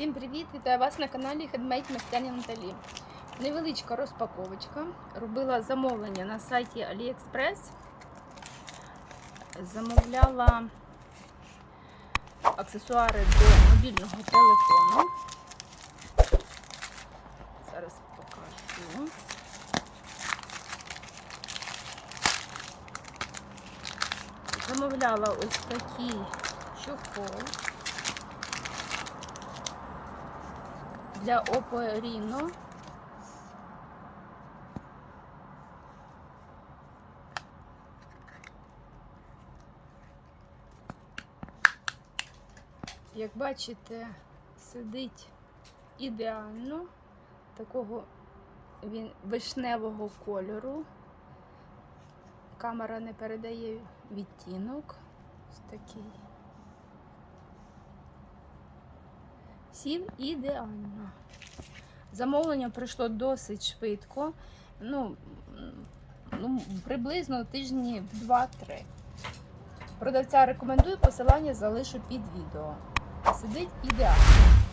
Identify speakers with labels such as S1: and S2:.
S1: Вітаю вас на каналі Handmade Мастяні Наталі. Невеличка розпаковочка. Робила замовлення на сайті AliExpress. Замовляла аксесуари до мобільного телефону. Зараз покажу. Замовляла ось такий чохол. Для Reno. Як бачите, сидить ідеально, такого він вишневого кольору. Камера не передає відтінок. Ось такий. Сів ідеально. Замовлення прийшло досить швидко. Ну, ну приблизно тижні 2-3. Продавця рекомендую, посилання залишу під відео. Сидить ідеально.